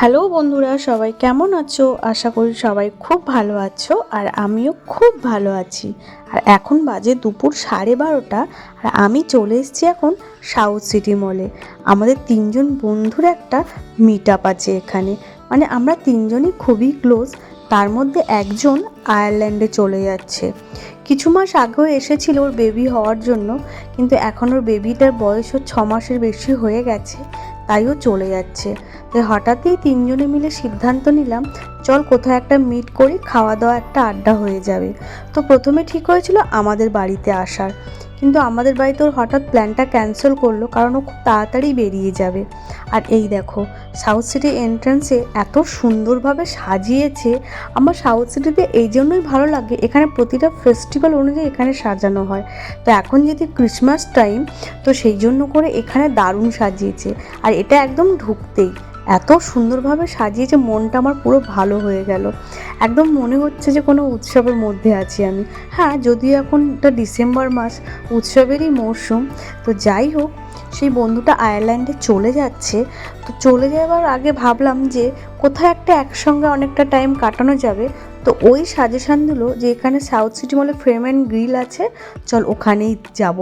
Hello বন্ধুরা, সবাই কেমন আছো? আশা করি সবাই খুব ভালো আছো আর আমিও খুব ভালো আছি। আর এখন বাজে দুপুর সাড়ে বারোটা আর আমি চলে এসেছি এখন সাউথ সিটি মলে আমাদের তিনজন বন্ধুর একটা মিট আপ আছে এখানে। মানে আমরা তিনজনই খুবই ক্লোজ তার মধ্যে একজন আয়ারল্যান্ডে চলে যাচ্ছে। কিছু মাস আগেও এসেছিল ওর বেবি হওয়ার জন্য, কিন্তু এখন ওর বেবিটার বয়সও ছ মাসের বেশি হয়ে গেছে। তাইও চলে যাচ্ছে। তাই হঠাৎই তিনজনে মিলে সিদ্ধান্ত নিলাম, চল কোথাও একটা মিট করি খাওয়া দাওয়া একটা আড্ডা হয়ে যাবে। তো প্রথমে ঠিক হয়েছিল আমাদের বাড়িতে আসার। কিন্তু আমাদের বাড়িতে ওর হঠাৎ প্ল্যানটা ক্যান্সেল করল কারণ ও খুব তাড়াতাড়ি বেরিয়ে যাবে। আর এই দেখো সাউথ সিটি এন্ট্রান্সে এত সুন্দরভাবে সাজিয়েছে। আমার সাউথ সিটিতে এই জন্যই ভালো লাগে, এখানে প্রতিটা ফেস্টিভ্যাল অনুযায়ী এখানে সাজানো হয়। তো এখন যদি ক্রিসমাস টাইম তো সেই জন্য করে এখানে দারুণ সাজিয়েছে। আর এটা একদম ঢুকতেই। এত সুন্দরভাবে সাজিয়েছে, মনটা আমার পুরো ভালো হয়ে গেল। একদম মনে হচ্ছে যে কোনো উৎসবের মধ্যে আছি আমি। হ্যাঁ যদি এখন এটা ডিসেম্বর মাস, উৎসবেরই মরশুম, তো যাই হোক, সেই বন্ধুটা আয়ারল্যান্ডে চলে যাচ্ছে। তো চলে যাওয়ার আগে ভাবলাম যে কোথায় একটা একসঙ্গে অনেকটা টাইম কাটানো যাবে তো ওই সাজেশান দিলো যে এখানে সাউথ সিটি মলে ফ্রেম অ্যান্ড গ্রিল আছে, চল ওখানেই যাব।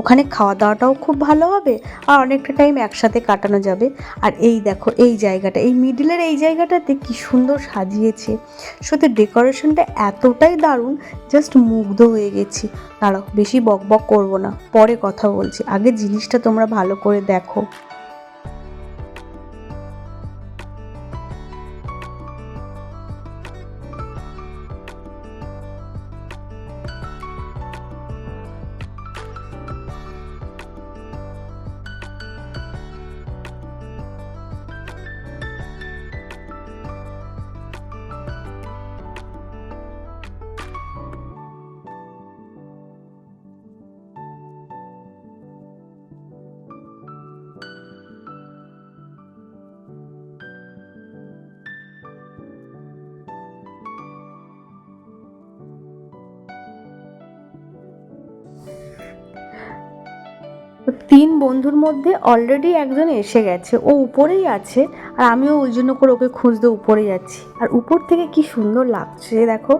ওখানে খাওয়া দাওয়াটাও খুব ভালো হবে, আর অনেকটা টাইম একসাথে কাটানো যাবে। আর এই দেখো, এই জায়গাটা, এই মিডিলের এই জায়গাটাতে কি সুন্দর সাজিয়েছে। সত্যি ডেকোরেশনটা এতটাই দারুণ জাস্ট মুগ্ধ হয়ে গেছি। দাঁড়াও, বেশি বক বক করব না, পরে কথা বলছি। আগে জিনিসটা তোমরা ভালো করে দেখো। তিন বন্ধুর মধ্যে অলরেডি একজন এসে গেছে। ও উপরেই আছে, আর আমিও ওই জন্য করে ওকে খুঁজতে উপরে যাচ্ছি। আর উপর থেকে কি সুন্দর লাগছে দেখো,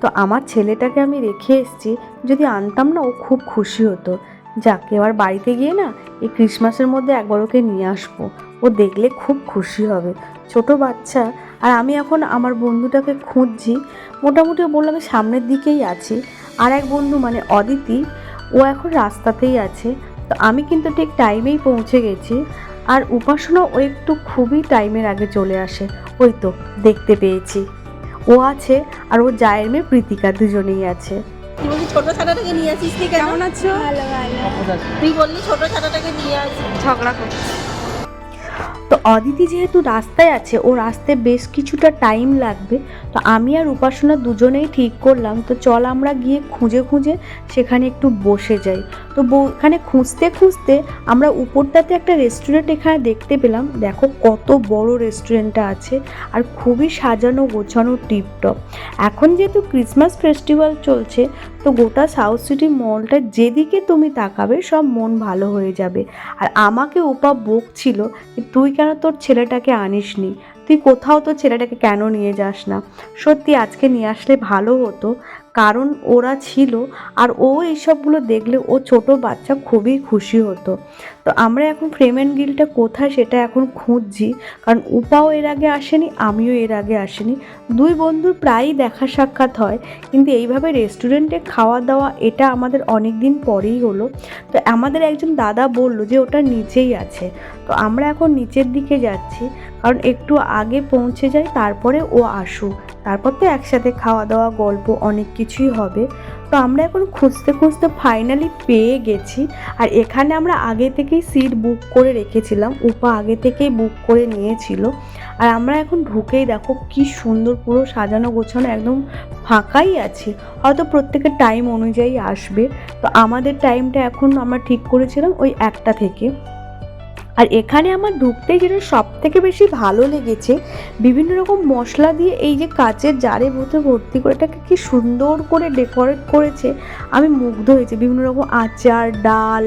তো আমার ছেলেটাকে আমি রেখে এসেছি। যদি আনতাম না, ও খুব খুশি হতো। যাক, এবার বাড়িতে গিয়ে না, এই ক্রিসমাসের মধ্যে একবার ওকে নিয়ে আসব। ও দেখলে খুব খুশি হবে। ছোট বাচ্চা, আর আমি এখন আমার বন্ধুটাকে খুঁজছি। মোটামুটি বললাম সামনের দিকেই আছি। আর এক বন্ধু মানে অদিতি, ও এখন রাস্তাতেই আছে। তো আমি কিন্তু ঠিক টাইমেই পৌঁছে গেছি আর উপাসনা ও একটু খুবই টাইমের আগে চলে আসে ওই তো দেখতে পেয়েছি। ও আছে আর ও জায়ের মেয়ে প্রীতিকা দুজনেই আছে। তুই বললি ছোট ছানাটাকে নিয়ে আসিস তুই কেমন আছো? ভালো ভালো। তুই বললি ছোট ছানাটাকে নিয়ে আসিস। ঝগড়া করছি। তো অদিতি যেহেতু রাস্তায় আছে, ও রাস্তায় বেশ কিছুটা টাইম লাগবে। তো আমি আর উপাসনা দুজনেই ঠিক করলাম। তো চল আমরা গিয়ে খুঁজে খুঁজে সেখানে একটু বসে যাই। তো এখানে খুঁজতে খুঁজতে আমরা উপরটাতে একটা রেস্টুরেন্ট এখানে দেখতে পেলাম। দেখো কত বড় রেস্টুরেন্টটা আছে আর খুবই সাজানো গোছানো টিপটপ। এখন যেহেতু ক্রিসমাস ফেস্টিভ্যাল চলছে তো গোটা সাউথ সিটি মলটা যেদিকে তুমি তাকাবে সব মন ভালো হয়ে যাবে। আর আমাকে ওপা বকছিল ছিল তুই কেন তোর ছেলেটাকে আনিসনি? তুই কোথাও তোর ছেলেটাকে কেন নিয়ে যাস না? সত্যি আজকে নিয়ে আসলে ভালো হতো। কারণ ওরা ছিল আর ও এইসবগুলো দেখলে ও ছোট বাচ্চা খুবই খুশি হতো। তো আমরা এখন ফ্রেম অ্যান্ড গিলটা কোথায় সেটা এখন খুঁজছি। কারণ উপাও এর আগে আসেনি, আমিও এর আগে আসেনি। দুই বন্ধুর প্রায়ই দেখা সাক্ষাৎ হয়, কিন্তু এইভাবে রেস্টুরেন্টে খাওয়া দাওয়া এটা আমাদের অনেক দিন পরেই হলো। তো আমাদের একজন দাদা বলল যে ওটা নিচেই আছে। তো আমরা এখন নিচের দিকে যাচ্ছি, কারণ একটু আগে পৌঁছে যাই, তারপরে ও আসুক। তারপর তো একসাথে খাওয়া দাওয়া গল্প অনেক কিছুই হবে। তো আমরা এখন খুঁজতে খুঁজতে ফাইনালি পেয়ে গেছি। আর এখানে আমরা আগে থেকেই সিট বুক করে রেখেছিলাম। উপা আগে থেকেই বুক করে নিয়েছিল। আর আমরা এখন ঢুকেই দেখো কি সুন্দর পুরো সাজানো গোছানো একদম ফাঁকাই আছে। হয়তো প্রত্যেকের টাইম অনুযায়ী আসবে। তো আমাদের টাইমটা এখন আমরা ঠিক করেছিলাম ওই একটা থেকে। আর এখানে আমার ঢুকতে যেটা সব থেকে বেশি ভালো লেগেছে, বিভিন্ন রকম মশলা দিয়ে এই যে কাচের জারে ভূতে ভর্তি করে এটাকে কি সুন্দর করে ডেকোরেট করেছে, আমি মুগ্ধ হয়েছি। বিভিন্ন রকম আচার, ডাল,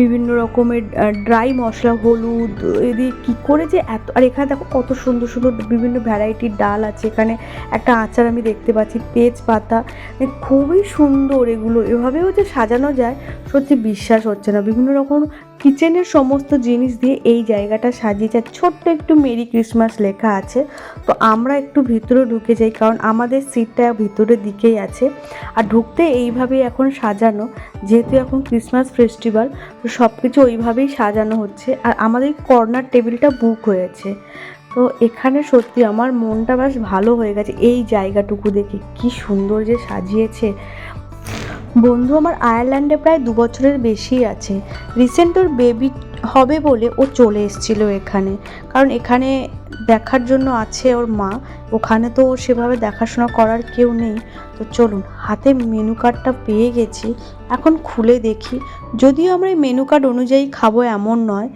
বিভিন্ন রকমের ড্রাই মশলা, হলুদ এদিকে কী করে যে এত, আর এখানে দেখো কত সুন্দর সুন্দর বিভিন্ন ভ্যারাইটির ডাল আছে। এখানে একটা আচার আমি দেখতে পাচ্ছি, তেজপাতা খুবই সুন্দর এগুলো। এভাবেও যে সাজানো যায়, সত্যি বিশ্বাস হচ্ছে না। বিভিন্ন রকম কিচেনের সমস্ত জিনিস দিয়ে এই জায়গাটা সাজিয়েছে। ছোট্ট একটু মেরি ক্রিসমাস লেখা আছে। তো আমরা একটু ভিতরে ঢুকে যাই, কারণ আমাদের সিটটা ভিতরের দিকেই আছে। আর ঢুকতে এইভাবেই এখন সাজানো, যেহেতু এখন ক্রিসমাস ফেস্টিভ্যাল তো সব কিছু ওইভাবেই সাজানো হচ্ছে। আর আমাদের কর্নার টেবিলটা বুক হয়েছে। তো এখানে সত্যি আমার মনটা বেশ ভালো হয়ে গেছে। এই জায়গাটুকু দেখে কি সুন্দর যে সাজিয়েছে। বন্ধু আমার আয়ারল্যান্ডে প্রায় দু বছরের বেশি আছে। রিসেন্ট ওর বেবি হবে বলে ও চলে এসেছিল এখানে। কারণ এখানে দেখার জন্য আছে ওর মা। ওখানে তো সেভাবে দেখাশোনা করার কেউ নেই। তো চলুন, হাতে মেনু কার্ডটা পেয়ে গেছি। এখন খুলে দেখি। যদিও আমরা এই মেনু কার্ড অনুযায়ী খাব এমন নয়।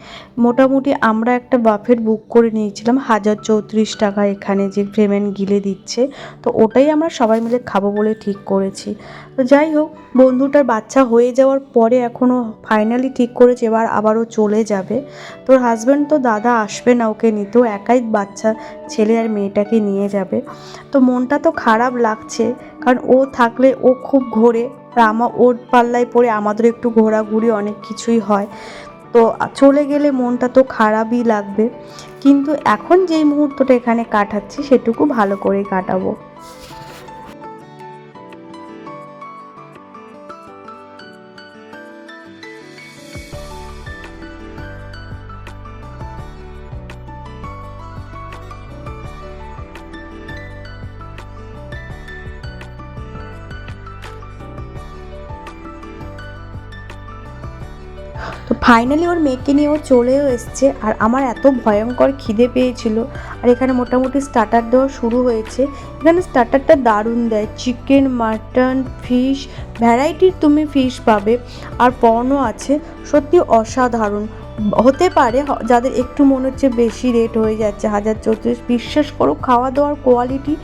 মোটামুটি আমরা একটা বাফেট বুক করে নিয়েছিলাম, হাজার চৌত্রিশ টাকা এখানে যে পেমেন্ট গিলে দিচ্ছে। তো ওটাই আমরা সবাই মিলে খাব বলে ঠিক করেছি। তো যাই হোক, বন্ধুটার বাচ্চা হয়ে যাওয়ার পরে এখনও ফাইনালি ঠিক করেছে, এবার আবারও চলে যাবে। তোর হাজব্যান্ড তো দাদা আসবে না ওকে নিতেও একাই বাচ্চা, ছেলে আর মেয়েটাকে নিয়ে যাবে। তো মনটা তো খারাপ লাগছে, কারণ ও থাকলে ও খুব ঘোরে। আর আমার ওর পাল্লায় পড়ে আমাদের একটু ঘোরাঘুরি অনেক কিছুই হয়। তো চলে গেলে মনটা তো খারাপই লাগবে। কিন্তু এখন যেই মুহূর্তটা এখানে কাটাচ্ছি, সেটুকু ভালো করে কাটাবো। ফাইনালি ওর মেয়েকে নিয়ে ও চলেও এসছে আর আমার এত ভয়ঙ্কর খিদে পেয়েছিল। আর এখানে মোটামুটি স্টার্টার দেওয়া শুরু হয়েছে। এখানে স্টার্টারটা দারুণ দেয়। চিকেন মাটন ফিশ ভ্যারাইটির তুমি ফিশ পাবে। আর পর্নও আছে। সত্যি অসাধারণ। হতে পারে যাদের একটু মনে হচ্ছে বেশি রেট হয়ে যাচ্ছে। হাজার চৌত্রিশ, বিশ্বাস করো খাওয়া দাওয়ার কোয়ালিটি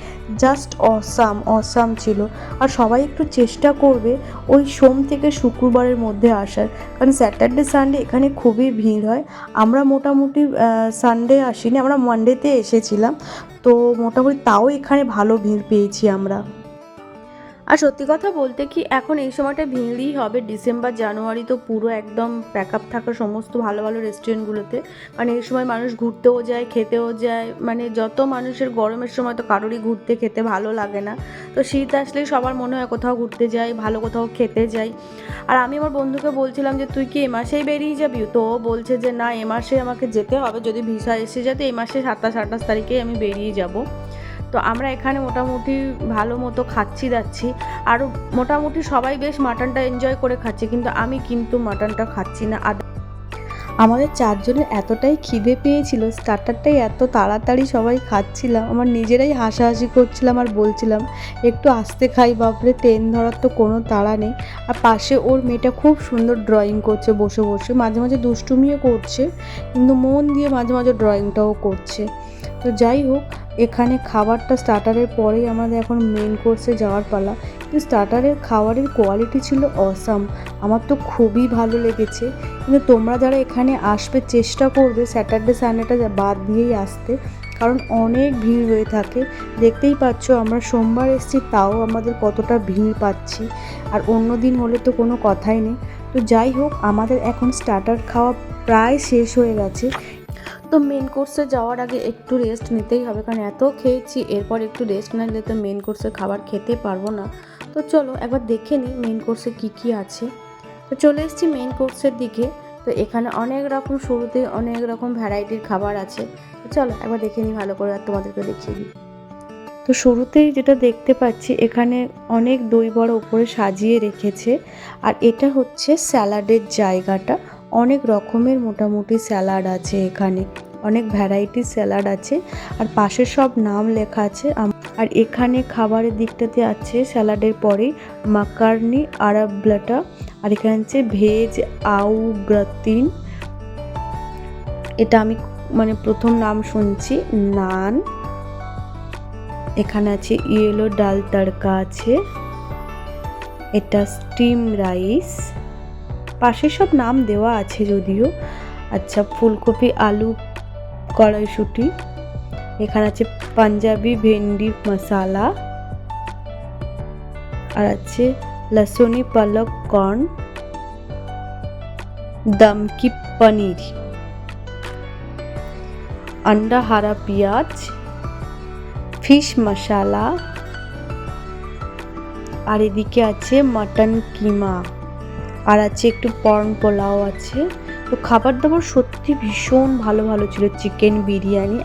জাস্ট অসাম অসাম ছিল। আর সবাই একটু চেষ্টা করবে ওই সোম থেকে শুক্রবারের মধ্যে আসার। কারণ স্যাটারডে সানডে এখানে খুবই ভিড় হয়। আমরা মোটামুটি সানডে আসিনি, আমরা মানডেতে এসেছিলাম। তো মোটামুটি তাও এখানে ভালো ভিড় পেয়েছি আমরা। আর সত্যি কথা বলতে কি, এখন এই সময়টা ভিড়ই হবে। ডিসেম্বর, জানুয়ারি তো পুরো একদম প্যাক আপ থাকা সমস্ত ভালো ভালো রেস্টুরেন্টগুলোতে মানে এই সময় মানুষ ঘুরতেও যায়, খেতেও যায়। মানে যত মানুষের গরমের সময় তো কারোরই ঘুরতে, খেতে ভালো লাগে না। তো শীত আসলেই সবার মনে হয় কোথাও ঘুরতে যাই, ভালো কোথাও খেতে যাই। আর আমি আমার বন্ধুকে বলছিলাম যে, তুই কি এ মাসেই বেরিয়ে যাবি? তো ও বলছে যে, না, এ মাসে আমাকে যেতে হবে। যদি ভিসা এসে যায়, তো এ মাসে সাতাশ, আঠাশ তারিখে আমি বেরিয়ে যাব। তো আমরা এখানে মোটামুটি ভালো মতো খাচ্ছি যাচ্ছি আরও মোটামুটি সবাই বেশ মাটনটা এনজয় করে খাচ্ছে, কিন্তু আমি কিন্তু মাটনটা খাচ্ছি না। আর আমাদের চারজনের এতটাই খিদে পেয়েছিল স্টার্টারটাই এত তাড়াতাড়ি সবাই খাচ্ছিলাম। আমার নিজেরাই হাসাহাসি করছিলাম আর বলছিলাম, একটু আস্তে খাই, বাপরে ট্রেন ধরার তো কোনো তাড়া নেই। আর পাশে ওর মেয়েটা খুব সুন্দর ড্রয়িং করছে, বসে বসে। মাঝে মাঝে দুষ্টুমিও করছে, কিন্তু মন দিয়ে মাঝে মাঝে ড্রয়িংটাও করছে। তো যাই হোক, এখানে খাবারটা স্টার্টারের পরেই আমাদের এখন মেন কোর্সে যাওয়ার পালা। কিন্তু স্টার্টারের খাবারের কোয়ালিটি ছিল অসাম আমার তো খুবই ভালো লেগেছে। কিন্তু তোমরা যারা এখানে আসবে, চেষ্টা করবে স্যাটারডে সানডেটা বাদ দিয়েই আসতে। কারণ অনেক ভিড় হয়ে থাকে। দেখতেই পাচ্ছ, আমরা সোমবার এসেছি, তাও আমাদের কতটা ভিড় পাচ্ছি। আর অন্য দিন হলে তো কোনো কথাই নেই। তো যাই হোক, আমাদের এখন স্টার্টার খাওয়া প্রায় শেষ হয়ে গেছে। তো মেন কোর্সে যাওয়ার আগে একটু রেস্ট নিতেই হবে। কারণ এত খেয়েছি, এরপর একটু রেস্ট না নিলে তো মেন কোর্সের খাবার খেতে পারব না। তো চলো একবার দেখে নিই মেন কোর্সে কী কী আছে। তো চলে এসেছি মেন কোর্সের দিকে। তো এখানে অনেক রকম শুরুতে অনেক রকম ভ্যারাইটির খাবার আছে। চলো একবার দেখে নিই ভালো করে আর তোমাদেরকে দেখিয়ে দিই। তো শুরুতেই যেটা দেখতে পাচ্ছি, এখানে অনেক দই বড় উপরে সাজিয়ে রেখেছে। আর এটা হচ্ছে স্যালাডের জায়গাটা। অনেক রকমের মোটামুটি স্যালাড আছে এখানে, অনেক ভ্যারাইটি স্যালাড আছে, আর পাশে সব নাম লেখা আছে। আর এখানে খাবারের দিকটাতে আছে স্যালাডের পরেই মাকারনি আরাবলাটা আর এখানে হচ্ছে ভেজ আউ গ্রাতিন। এটা আমি মানে প্রথম নাম শুনছি, নান। এখানে আছে ইয়েলো ডাল তড়কা আছে। এটা স্টিম রাইস। পাশে সব নাম দেওয়া আছে যদিও। আচ্ছা ফুলকপি, আলু, কড়াইশুটি, এখানে আছে পাঞ্জাবি, ভেন্ডি, মশালা, আর আছে লসুনি, পালক, কর্ন, দমকি পনির, আন্ডা, হারা, পেঁয়াজ, ফিশ মশালা, আর এদিকে আছে মটন কিমা। আর আছে একটু পর্ন পোলাও আছে। তো খাবার দাবার সত্যি ভীষণ ভালো ভালো ছিল। চিকেন বিরিয়ানি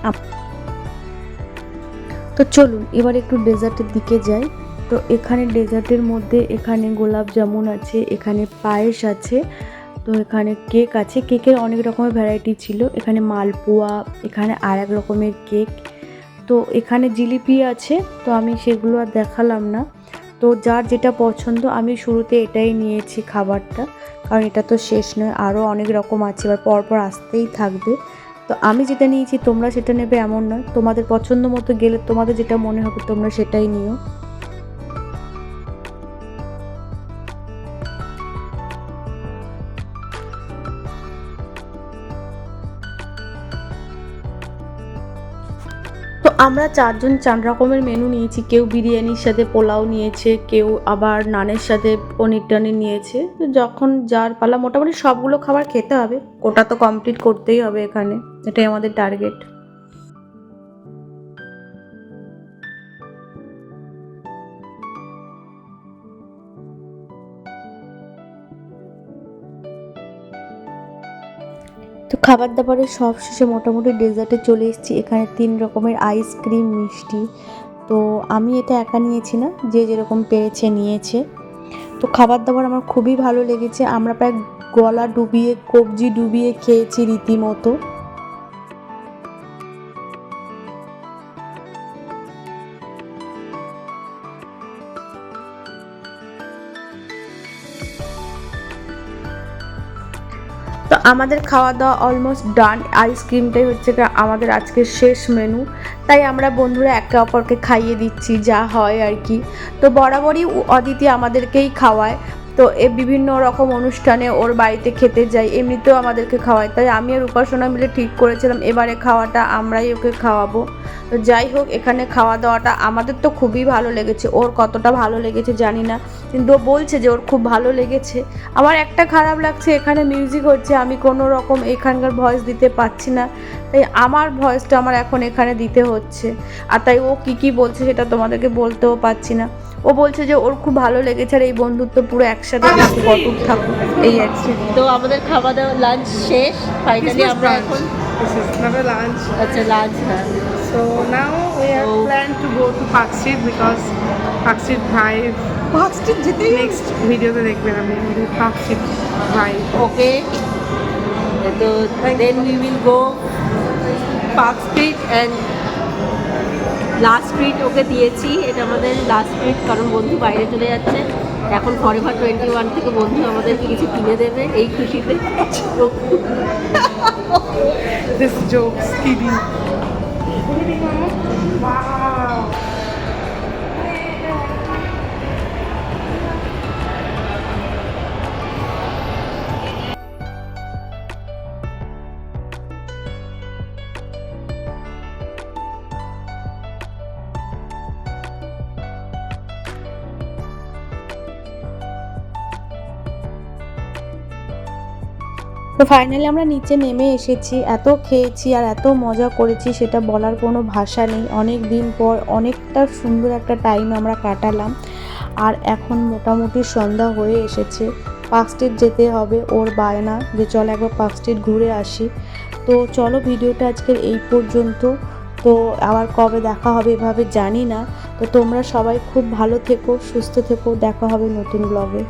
তো চলুন, এবার একটু ডেজার্টের দিকে যাই। তো এখানে ডেজার্টের মধ্যে এখানে গোলাপ জামুন আছে, এখানে পায়েস আছে, তো এখানে কেক আছে। কেকের অনেক রকমের ভ্যারাইটি ছিল। এখানে মালপোয়া, এখানে আর এক রকমের কেক। তো এখানে জিলিপি আছে, তো আমি সেগুলো আর দেখালাম না। তো যার যেটা পছন্দ, আমি শুরুতে এটাই নিয়েছি খাবারটা। কারণ এটা তো শেষ নয়, আরও অনেক রকম আছে, এবার পরপর আসতেই থাকবে। তো আমি যেটা নিয়েছি, তোমরা সেটা নেবে এমন নয়। তোমাদের পছন্দ মতো গেলে তোমাদের যেটা মনে হবে, তোমরা সেটাই নিও। আমরা চারজন চার রকমের মেনু নিয়েছি। কেউ বিরিয়ানির সাথে পোলাও নিয়েছে, কেউ আবার নানের সাথে পনির টানির নিয়েছে। তো যখন যার পালা, মোটামুটি সবগুলো খাবার খেতে হবে। ওটা তো কমপ্লিট করতেই হবে এখানে। এটাই আমাদের টার্গেট খাবার দাবারের সব শেষে মোটামুটি ডেজার্টে চলে এসেছি। এখানে তিন রকমের আইসক্রিম মিষ্টি। তো আমি এটা একা নিয়েছি না, যে যেরকম পেয়েছে নিয়েছে। তো খাবার দাবার আমার খুবই ভালো লেগেছে। আমরা প্রায় গলা ডুবিয়ে, কবজি ডুবিয়ে খেয়েছি রীতিমতো। তো আমাদের খাওয়া দাওয়া অলমোস্ট ডান আইসক্রিমটাই হচ্ছে আমাদের আজকের শেষ মেনু তাই আমরা বন্ধুরা একে অপরকে খাইয়ে দিচ্ছি, যা হয় আর কি। তো বরাবরই অদিতি আমাদেরকেই খাওয়ায়। তো এ বিভিন্ন রকম অনুষ্ঠানে ওর বাড়িতে খেতে যাই এমনিতেও আমাদেরকে খাওয়ায়। তাই আমি আর উপাসনা মিলে ঠিক করেছিলাম, এবারে খাওয়াটা আমরাই ওকে খাওয়াবো। তো যাই হোক এখানে খাওয়া দাওয়াটা আমাদের তো খুবই ভালো লেগেছে। ওর কতটা ভালো লেগেছে জানি না। কিন্তু ও বলছে যে ওর খুব ভালো লেগেছে। আমার একটা খারাপ লাগছে এখানে মিউজিক হচ্ছে আমি কোনো রকম এখানকার ভয়েস দিতে পারছি না। তাই আমার ভয়েসটা আমার এখন এখানে দিতে হচ্ছে। আর তাই ও কি কি বলছে সেটা তোমাদেরকে বলতেও পারছি না। ও বলছে যে ওর খুব ভালো লেগেছে আর এই বন্ধুত্ব পুরো একসাথে কটুক থাকুক। এই আর তো আমাদের খাওয়া দাওয়া লাঞ্চ শেষ। ফাইনালি আমরা এখন. আচ্ছা লাঞ্চ হ্যাঁ। So now we have planned to go to Park Street because Park Street Drive Park Street যেতেই next video তে দেখবেন আপনি Park Street Drive. ওকে তো then we will go Park Street and last street okay দিয়েছি। এটা আমাদের last street কারণ বন্ধু বাইরে চলে যাচ্ছে। এখন ফরেভার টোয়েন্টি ওয়ান থেকে বন্ধু আমাদেরকে কিছু কিনে দেবে এই খুশিতে। This jokes kidding. Ini. তো ফাইনালি আমরা নিচে নেমে এসেছি, এত খেয়েছি আর এত মজা করেছি সেটা বলার কোনো ভাষা নেই। অনেক দিন পর অনেকটা সুন্দর একটা টাইম আমরা কাটালাম আর এখন মোটামুটি সন্ধ্যা হয়ে এসেছে। পার্ক স্ট্রিট যেতে হবে, ওর বায়না যে চল একবার পার্ক স্ট্রিট ঘুরে আসি। তো চলো ভিডিওটা আজকের এই পর্যন্ত। তো আবার কবে দেখা হবে এভাবে জানি না। তো তোমরা সবাই খুব ভালো থেকো, সুস্থ থেকো। দেখা হবে নতুন ব্লগে